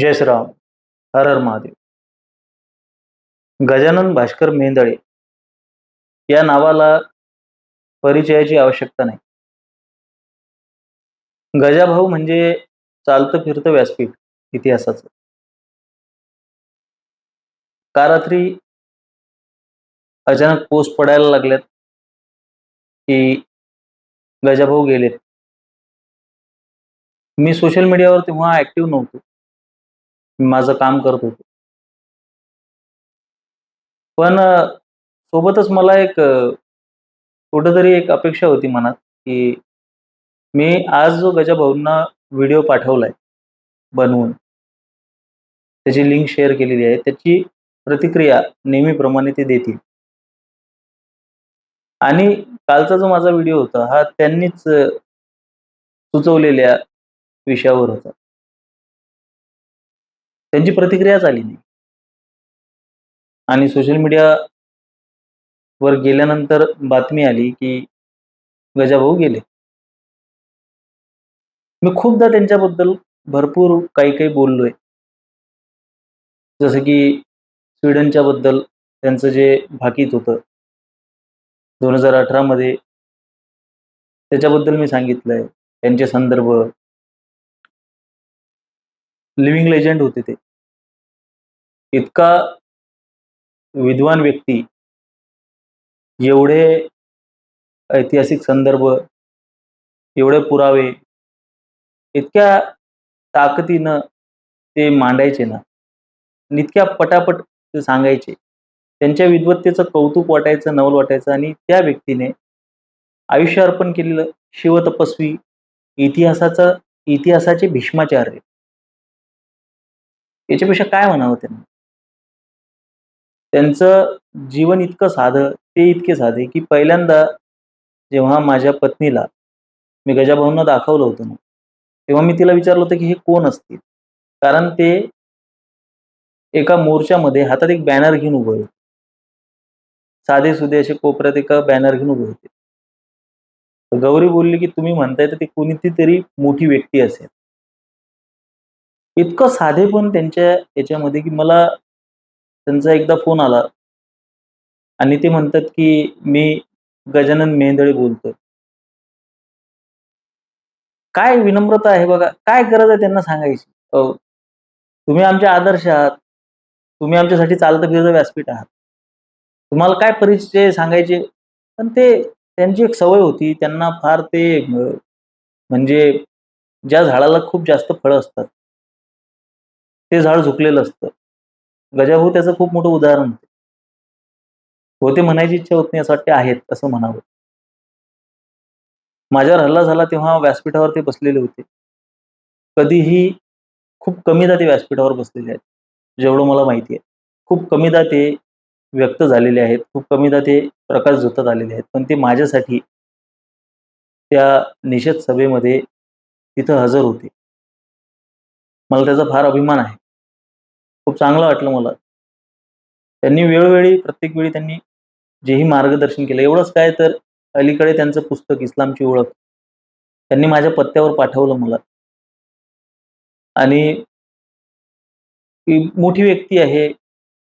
जय श्रीराम. हर हर महादेव. गजानन भास्कर मेंदळे या नावाला परिचयाची आवश्यकता नाही. गजाभाऊ म्हणजे चालतं फिरतं व्यासपीठ इतिहासाचं. का रात्री अचानक पोस्ट पडायला लागल्यात की गजाभाऊ गेलेत. मी सोशल मीडियावर तेव्हा ऍक्टिव्ह नव्हतो. मी माझं काम करत होतो. पण सोबतच मला एक अ, कुठंतरी एक अपेक्षा होती मनात की मी आज जो गजाभाऊंना व्हिडिओ पाठवलाय बनवून त्याची लिंक शेअर केलेली आहे त्याची प्रतिक्रिया नेहमीप्रमाणे ते देतील. आणि कालचा जो माझा व्हिडिओ होता हा त्यांनीच सुचवलेल्या विषयावर होता. त्यांची प्रतिक्रियाच आली नाही. आणि सोशल मीडिया वर गेल्यानंतर बातमी आली की गजाभाऊ गेले. मी खूपदा त्यांच्याबद्दल भरपूर काही काही बोललोय. जसं की स्वीडनच्या बद्दल त्यांचं जे भाकीत होतं दोन हजार अठरामध्ये त्याच्याबद्दल मी सांगितलंय. त्यांचे संदर्भ लिव्हिंग लेजंड होते ते. इतका विद्वान व्यक्ती एवढे ऐतिहासिक संदर्भ एवढे पुरावे इतक्या ताकदीनं ते मांडायचे ना? आणि इतक्या पटापट ते सांगायचे. त्यांच्या विद्वत्तेचं कौतुक वाटायचं नवल वाटायचं आणि त्या व्यक्तीने आयुष्य अर्पण केलेलं शिवतपस्वी इतिहासाचा इतिहासाचे भीष्माचार्य. याच्यापेक्षा काय म्हणावं त्यांना? त्यांचं जीवन इतकं साधं ते इतके साधे की पहिल्यांदा जेव्हा माझ्या पत्नीला मी गजाभाऊंना दाखवलं होतं ना तेव्हा मी तिला विचारलं होतं की हे कोण असतील? कारण ते एका मोर्चामध्ये हातात एक बॅनर घेऊन उभे होते. साधे सुधे असे कोपऱ्यात एका बॅनर घेऊन उभे होते. गौरी बोलली की तुम्ही म्हणताय तर ते कोणती तरी मोठी व्यक्ती असेल. इतकं साधेपण त्यांच्या याच्यामध्ये की मला त्यांचा एकदा फोन आला. आणि ते म्हणतात की मी गजानन मेंदळे बोलतोय. काय विनम्रता आहे बघा. काय गरज आहे त्यांना सांगायची? तुम्ही आमचे आदर्श आहात. तुम्ही आमच्यासाठी चालतं फिरतं व्यासपीठ आहात. तुम्हाला काय परिचय सांगायचे? पण ते त्यांची एक सवय होती. त्यांना फार ते म्हणजे ज्या झाडाला खूप जास्त फळं असतात ते झाड झुकलेलं असतं. गजाभाऊ हो त्याचं खूप मोठं उदाहरण. होते होते म्हणायची इच्छा होत नाही असं वाटते आहेत असं म्हणावं. माझ्यावर हल्ला झाला तेव्हा व्यासपीठावर ते बसलेले होते. कधीही खूप कमीदा ते व्यासपीठावर बसलेले आहेत. जेवढं मला माहिती आहे. खूप कमीदा ते व्यक्त झालेले आहेत. खूप कमीदा ते प्रकाश झोतात आलेले आहेत. पण ते माझ्यासाठी त्या निषेध सभेमध्ये तिथं हजर होते. मला त्याचा फार अभिमान आहे. खूप चांगलं वाटलं मला. त्यांनी वेळोवेळी प्रत्येक वेळी त्यांनी जेही मार्गदर्शन केलं. एवढंच काय तर अलीकडे त्यांचं पुस्तक इस्लामची ओळख त्यांनी माझ्या पत्त्यावर पाठवलं मला. आणि मोठी व्यक्ती आहे.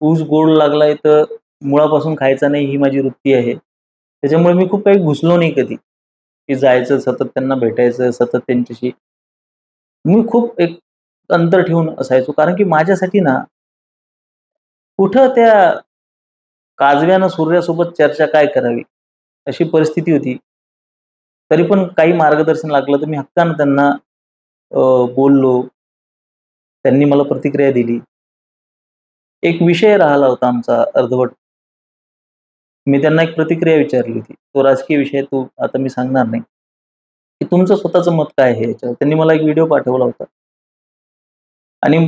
ऊस गोड लागलाय तर मुळापासून खायचा नाही ही माझी वृत्ती आहे. त्याच्यामुळे मी खूप काही घुसलो नाही कधी. की जायचं सतत त्यांना भेटायचं सतत त्यांच्याशी. मी खूप एक अंतर ठेवून असायचो. कारण की माझ्यासाठी ना कुठं त्या काजव्यानं सूर्यासोबत चर्चा काय करावी अशी परिस्थिती होती. तरी पण काही मार्गदर्शन लागलं तर मी हक्कानं त्यांना बोललो. त्यांनी मला प्रतिक्रिया दिली. एक विषय राहिला होता आमचा अर्धवट. मी त्यांना एक प्रतिक्रिया विचारली होती. तो राजकीय विषय तो आता मी सांगणार नाही. की तुमचं स्वतःचं मत काय आहे याच्यावर? त्यांनी मला एक व्हिडिओ पाठवला होता. आणि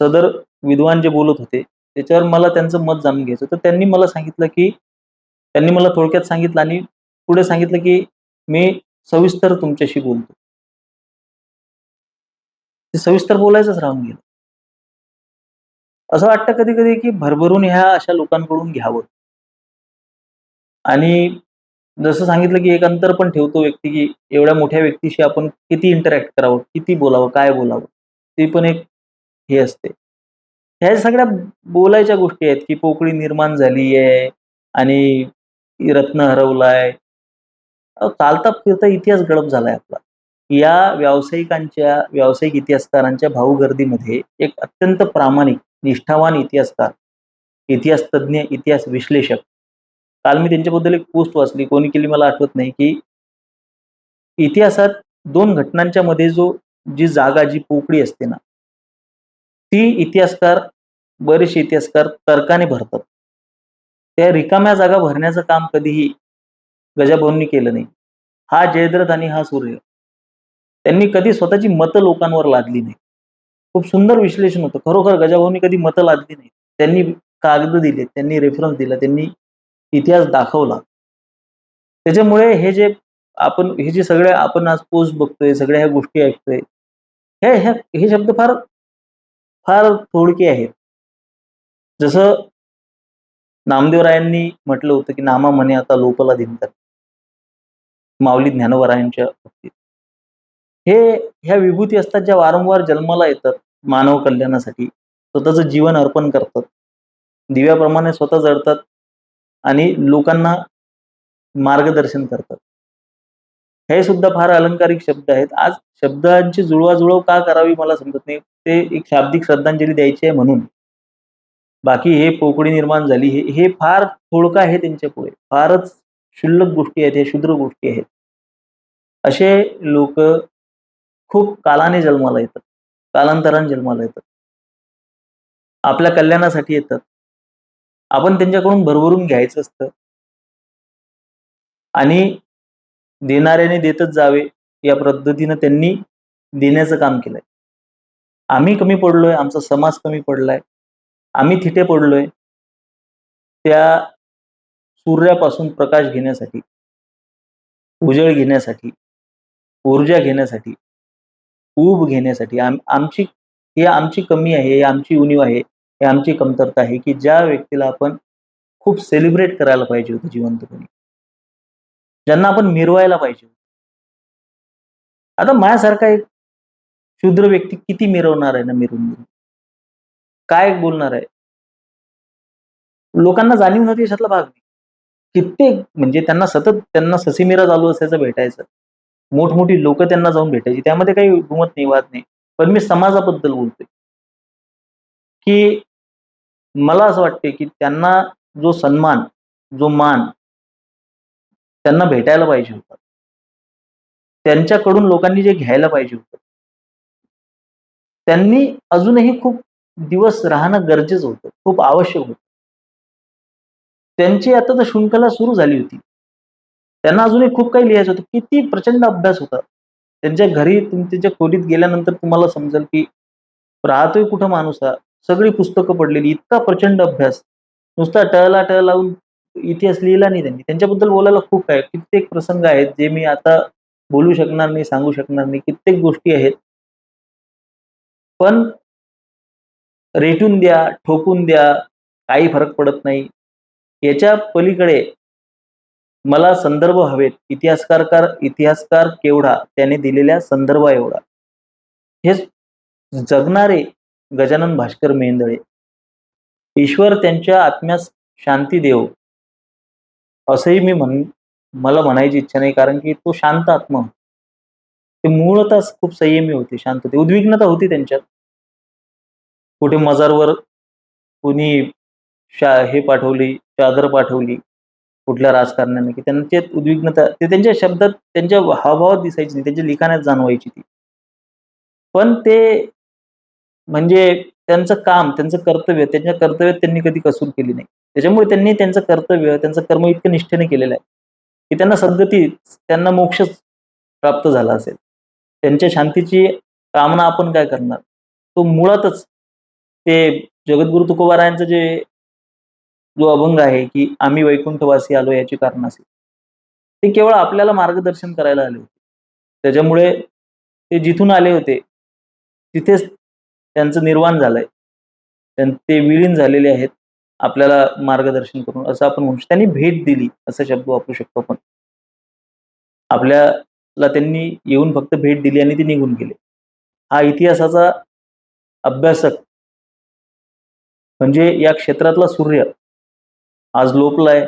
सदर विद्वान जे बोलत होते त्याच्यावर मला त्यांचं मत जाणून घ्यायचं तर त्यांनी मला सांगितलं की त्यांनी मला थोडक्यात सांगितलं आणि पुढे सांगितलं की मी सविस्तर तुमच्याशी बोलतो. ते सविस्तर बोलायचंच राहून गेलं. असं वाटतं कधी कधी की भरभरून ह्या अशा लोकांकडून घ्यावं. आणि जसं सांगितलं की एक अंतर पण ठेवतो व्यक्ती की एवढ्या मोठ्या व्यक्तीशी आपण किती इंटरॅक्ट करावं किती बोलावं काय बोलावं ते पण एक हे असते. ह्या सगळ्या बोलायच्या गोष्टी आहेत की पोकळी निर्माण झाली आहे आणि रत्न हरवलाय. चालता फिरता इतिहास गडप झालाय आपला. या व्यावसायिकांच्या व्यावसायिक इतिहासकारांच्या भाऊगर्दीमध्ये एक अत्यंत प्रामाणिक निष्ठावान इतिहासकार इतिहास तज्ज्ञ इतिहास विश्लेषक. काल मी त्यांच्याबद्दल एक पोस्ट वाचली कोणी केली मला आठवत नाही की इतिहासात दोन घटनांच्या मध्ये जो जी जागा जी पोकळी असते ना ती इतिहासकार बरेचसे इतिहासकार तर्काने भरतात. त्या रिकाम्या जागा भरण्याचं काम कधीही गजाभाऊंनी केलं नाही. हा जयद्रथ आणि हा सूर्य. त्यांनी कधी स्वतःची मतं लोकांवर लादली नाही. खूप सुंदर विश्लेषण होतं. खरोखर गजाभाऊंनी कधी मतं लादली नाही. त्यांनी कागद दिले त्यांनी रेफरन्स दिला त्यांनी इतिहास दाखवला. त्याच्यामुळे हे जे आपण हे जे सगळे आपण आज पोस्ट बघतोय सगळ्या ह्या गोष्टी ऐकतोय हे हे शब्द फार फार थोडके आहेत. जसं नामदेवरायांनी म्हटलं होतं की नामा म्हणे आता लोपला दिनतात माऊली ज्ञानवरायांच्या बाबतीत. हे ह्या विभूती असतात ज्या वारंवार जन्माला येतात मानव कल्याणासाठी. स्वतःचं जीवन अर्पण करतात. दिव्याप्रमाणे स्वतः जळतात आणि लोकांना मार्गदर्शन करतात. हे सुद्धा फार अलंकारिक शब्द आहेत. आज शब्दांची जुळवाजुळव का करावी मला समजत नाही. ते एक शाब्दिक श्रद्धांजली द्यायची आहे म्हणून. बाकी हे पोकळी निर्माण झाली. हे हे फार थोडकं आहे त्यांच्या पुढे. फारच क्षुल्लक गोष्टी आहेत. हे शुद्र गोष्टी आहेत. असे लोक खूप कालाने जन्माला येतात. कालांतराने जन्माला येतात. आपल्या कल्याणासाठी येतात. आपण त्यांच्याकडून भरभरून घ्यायचं असतं. आणि देणाऱ्याने देतच जावे या पद्धतीनं त्यांनी देण्याचं काम केलंय. आम्ही कमी पडलोय आमचा समाज कमी पडलाय आम्ही थिटे पडलोय त्या सूर्यापासून प्रकाश घेण्यासाठी उजळ घेण्यासाठी ऊर्जा घेण्यासाठी ऊब घेण्यासाठी आम आमची ही आमची कमी आहे ही आमची उणीव आहे ही आमची कमतरता आहे की ज्या व्यक्तीला आपण खूप सेलिब्रेट करायला पाहिजे होतं जिवंतपणे. ज्यांना आपण मिरवायला पाहिजे. आता माझ्यासारखा एक क्षुद्र व्यक्ती किती मिरवणार आहे ना मिरवून काय बोलणार आहे? लोकांना जाणीव नव्हती याच्यातला भाग नाही. कित्येक म्हणजे त्यांना सतत त्यांना ससीमिरा चालू असायचं भेटायचं. मोठमोठी लोक त्यांना जाऊन भेटायची. त्यामध्ये काही गुमत नाही वाद नाही. पण मी समाजाबद्दल बोलतोय. की मला असं वाटते की त्यांना जो सन्मान जो मान त्यांना भेटायला पाहिजे होतं. त्यांच्याकडून लोकांनी जे घ्यायला पाहिजे होतं. त्यांनी अजूनही खूप दिवस राहणं गरजेचं होतं खूप आवश्यक होतं. त्यांची आता तर शृंखला सुरू झाली होती. त्यांना अजूनही खूप काही लिहायचं होतं. किती प्रचंड अभ्यास होता. त्यांच्या घरी त्यांच्या खोलीत गेल्यानंतर तुम्हाला समजेल की राहतोय कुठं माणूस हा. सगळी पुस्तकं पडलेली इतका प्रचंड अभ्यास. नुसता टळला टळ लावून इतिहास लिहिला नाही त्यांनी. त्यांच्याबद्दल बोलायला खूप आहे. कित्येक प्रसंग आहेत जे मी आता बोलू शकणार नाही सांगू शकणार नाही. कित्येक गोष्टी आहेत. पण रेटून द्या ठोकून द्या काही फरक पडत नाही. याच्या पलीकडे मला संदर्भ हवेत. इतिहासकार इतिहासकार केवढा? त्याने दिलेल्या संदर्भा एवढा. हे जगणारे गजानन भास्कर मेंदळे. ईश्वर त्यांच्या आत्म्यास शांती देव. असंही मी म्हण मला म्हणायची इच्छा नाही कारण की तो शांत आत्मा. ते मूळतच खूप संयमी होते शांत होते उद्विग्नता होती त्यांच्यात. कुठे मजारवर कोणी शा हे पाठवली चादर पाठवली कुठल्या राजकारण्याने की त्यांच्यात उद्विग्नता ते त्यांच्या शब्दात त्यांच्या हावभावात दिसायची नाही त्यांच्या लिखाणात जाणवायची ती. पण ते म्हणजे त्यांचं काम त्यांचं कर्तव्य त्यांच्या कर्तव्यात त्यांनी कधी कसूर केली नाही. त्याच्यामुळे त्यांनी त्यांचं कर्तव्य त्यांचं कर्म इतकं निष्ठेने केलेलं आहे की त्यांना सद्गती त्यांना मोक्ष प्राप्त झाला असेल. त्यांच्या शांतीची कामना आपण काय करणार? तो मुळातच ते जगद्गुरु तुकोबारायांचं जे जो अभंग आहे की आम्ही वैकुंठवासी आलो याची कारण असेल ते केवळ आपल्याला मार्गदर्शन करायला आले होते. त्याच्यामुळे ते जिथून आले होते तिथेच त्यांचं निर्वाण झालंय. ते विलीन झालेले आहेत. आपल्याला मार्गदर्शन करून असं आपण म्हणू त्यांनी भेट दिली असा शब्द वापरू शकतो आपण. आपल्याला त्यांनी येऊन फक्त भेट दिली आणि ते निघून गेले. हा इतिहासाचा अभ्यासक म्हणजे या क्षेत्रातला सूर्य. आज लोपलाय.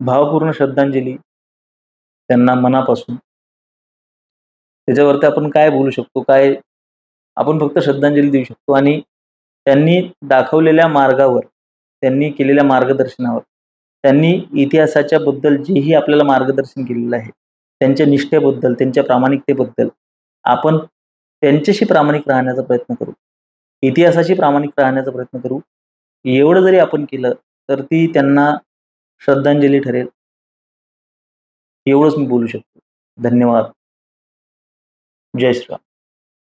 भावपूर्ण श्रद्धांजली त्यांना मनापासून. त्याच्यावरती आपण काय बोलू शकतो? काय आपण फक्त श्रद्धांजली देऊ शकतो. आणि त्यांनी दाखवलेल्या मार्गावर त्यांनी केलेल्या मार्गदर्शनावर त्यांनी इतिहासाच्या बद्दल जेही आपल्याला मार्गदर्शन केलेलं आहे त्यांच्या निष्ठेबद्दल त्यांच्या प्रामाणिकतेबद्दल आपण त्यांच्याशी प्रामाणिक राहण्याचा प्रयत्न करू. इतिहासाशी प्रामाणिक राहण्याचा प्रयत्न करू. एवढं जरी आपण केलं तर ती त्यांना श्रद्धांजली ठरेल. एवढंच मी बोलू शकतो. धन्यवाद. जय श्रीराम